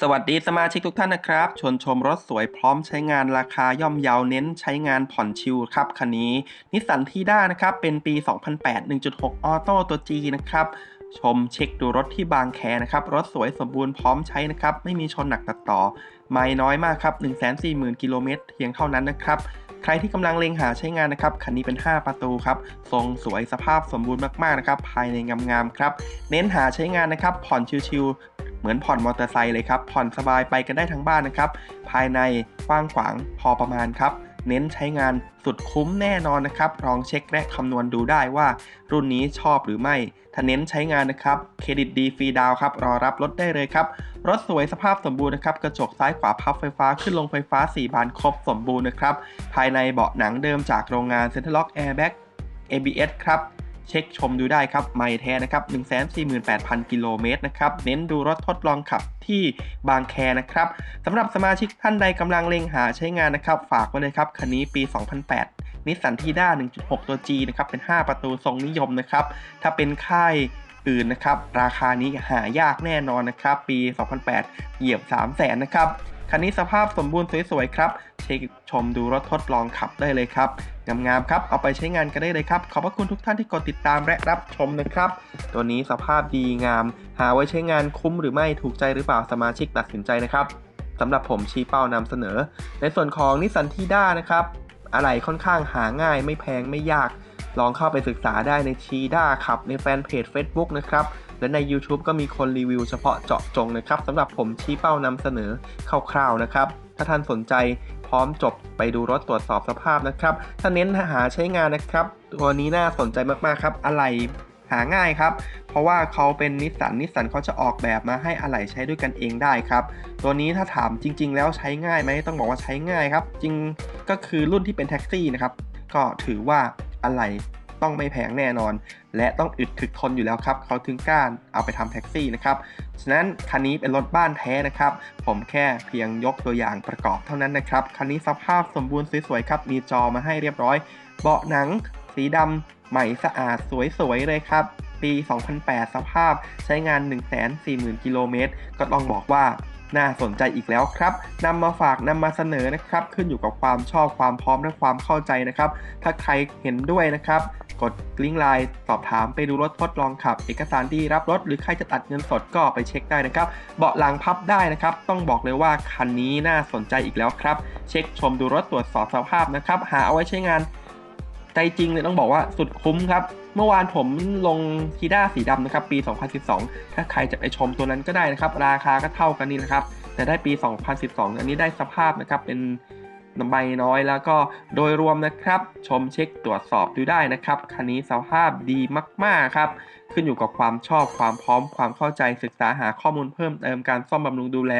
สวัสดีสมาชิกทุกท่านนะครับ ชวนชมรถสวยพร้อมใช้งานราคาย่อมเยาเน้นใช้งานผ่อนชิลครับคันนี้นิสสันทีด้านะครับ เป็นปี 2008 1.6 ออโต้ตัว G นะครับ ชมเช็คดูรถที่บางแคนะครับ รถสวยสมบูรณ์พร้อมใช้นะครับ ไม่มีชนหนักตัดต่อ ไม่น้อยมากครับ 140,000 กิโลเมตรเพียงเท่านั้นนะครับใครที่กำลังเล็งหาใช้งานนะครับคันนี้เป็น 5 ประตูครับทรงสวยสภาพสมบูรณ์มากๆนะครับภายในงามๆครับ เน้นหาใช้งานนะครับผ่อนชิว เหมือนผ่อนมอเตอร์ไซค์เลยครับ ผ่อนสบายไปกันได้ทั้งบ้านนะครับ ภายในกว้างขวางพอประมาณครับเน้นใช้งานสุดคุ้มแน่นอนนะครับ ลองเช็คและคำนวณดูได้ว่า รุ่นนี้ชอบหรือไม่ ถ้าเน้นใช้งานนะครับ เครดิตดีฟรีดาวครับ รอรับรถได้เลยครับ รถสวยสภาพสมบูรณ์นะครับ กระจกซ้ายขวาพับไฟฟ้าขึ้นลงไฟฟ้า 4 บานครบสมบูรณ์นะครับ ภายในเบาะหนังเดิมจากโรงงาน c e n t r l o c k Airbag ABS ครับ เช็คชมดูได้ครับไม่แท้นะครับ 148,000 กิโลเมตรนะครับ เน้นดูรถทดลองขับที่บางแคนะครับสำหรับสมาชิกท่านใดกำลังเล็งหาใช้งานนะครับ ฝากไว้เลยครับ คันนี้ปี 2008 นิสสันทีด้า 1.6 ตัว G นะครับ เป็น 5 ประตูทรงนิยมนะครับ ถ้าเป็นค่ายอื่นนะครับ ราคานี้หายากแน่นอนนะครับ ปี 2008 เหยียบ 3 0 0แสนนะครับ คันนี้สภาพสมบูรณ์สวยๆครับ เช็คชมดูรถทดลองขับได้เลยครับ งามๆครับ เอาไปใช้งานกันได้เลยครับ ขอบพระคุณทุกท่านที่กดติดตามและรับชมนะครับ ตัวนี้สภาพดีงาม หาไว้ใช้งานคุ้มหรือไม่ถูกใจหรือเปล่าสมาชิกตัดสินใจนะครับสำหรับผมชี้เป้านำเสนอ ในส่วนของนิสสันทีด้านะครับอะไรค่อนข้างหาง่ายไม่แพงไม่ยาก ลองเข้าไปศึกษาได้ในชีด้าขับในแฟนเพจ Facebook นะครับ และใน YouTube ก็มีคนรีวิวเฉพาะเจาะจงนะครับสำหรับผมชี้เป้านำเสนอคร่าวๆนะครับ ถ้าท่านสนใจพร้อมจบไปดูรถตรวจสอบสภาพนะครับถ้าเน้นหาใช้งานนะครับ ตัวนี้น่าสนใจมากๆครับอะไรหาง่ายครับ เพราะว่าเขาเป็นนิสสันนิสสันเขาจะออกแบบมาให้อะไหล่ใช้ด้วยกันเองได้ครับ ตัวนี้ถ้าถามจริง ๆ แล้วใช้ง่ายไหมต้องบอกว่าใช้ง่ายครับ จริงก็คือรุ่นที่เป็นแท็กซี่นะครับ ก็ถือว่าอะไหล่ ต้องไม่แพงแน่นอน และต้องอึดถึกทนอยู่แล้วครับเขาถึงกล้าเอาไปทำแท็กซี่นะครับฉะนั้นคันนี้เป็นรถบ้านแท้นะครับ ผมแค่เพียงยกตัวอย่างประกอบเท่านั้นนะครับคันนี้สภาพสมบูรณ์สวยๆครับมีจอมาให้เรียบร้อย เบาะหนัง สีดำใหม่สะอาดสวยๆเลยครับปี 2008 สภาพใช้งาน 140,000 กิโลเมตร ก็ต้องบอกว่าน่าสนใจอีกแล้วครับนำมาฝากนำมาเสนอนะครับ ขึ้นอยู่กับความชอบความพร้อมและความเข้าใจนะครับ ถ้าใครเห็นด้วยนะครับ กดลิงก์ไลน์สอบถามไปดูรถทดลองขับ เอกสารที่รับรถ หรือใครจะตัดเงินสดก็ไปเช็คได้นะครับ เบาะหลังพับได้นะครับ ต้องบอกเลยว่าคันนี้น่าสนใจอีกแล้วครับ เช็คชมดูรถตรวจสอบสภาพนะครับ หาเอาไว้ใช้งานใจจริงเลยต้องบอกว่าสุดคุ้มครับ เมื่อวานผมลงทีด้าสีดำนะครับ ปี 2012 ถ้าใครจะไปชมตัวนั้นก็ได้นะครับ ราคาก็เท่ากันนี่นะครับ แต่ได้ปี 2012 อันนี้ได้สภาพนะครับเป็น ใบน้อยแล้วก็โดยรวมนะครับ ชมเช็คตรวจสอบดูได้นะครับ คันนี้สภาพดีมากๆครับ ขึ้นอยู่กับความชอบความพร้อมความเข้าใจศึกษาหาข้อมูลเพิ่มเติมการซ่อมบำรุงดูแล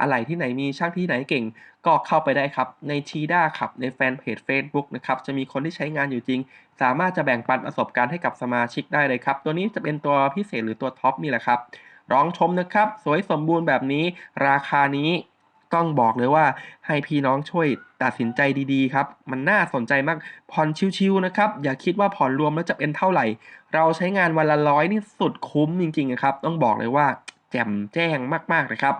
อะไรที่ไหนมีช่างที่ไหนเก่ง ก็เข้าไปได้ครับ ในชีด้าขับในแฟนเพจ Facebook นะครับ จะมีคนที่ใช้งานอยู่จริง สามารถจะแบ่งปันประสบการณ์ให้กับสมาชิกได้เลยครับ ตัวนี้จะเป็นตัวพิเศษหรือตัวท็อปนี่แหละครับลองชมนะครับ สวยสมบูรณ์แบบนี้ ราคานี้ ต้องบอกเลยว่าให้พี่น้องช่วยตัดสินใจดีๆครับ มันน่าสนใจมาก ผ่อนชิวๆนะครับ อย่าคิดว่าผ่อนรวมแล้วจะเป็นเท่าไหร่ เราใช้งานวันละร้อยนี่สุดคุ้มจริงๆนะครับ ต้องบอกเลยว่าแจ่มแจ้งมากๆนะครับ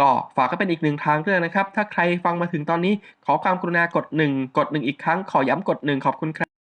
ก็ฝากก็เป็นอีกหนึ่งทางเลือกนะครับ ถ้าใครฟังมาถึงตอนนี้ ขอความกรุณากด 1 กด 1 อีกครั้ง ขอย้ำกด 1 ขอบคุณครับ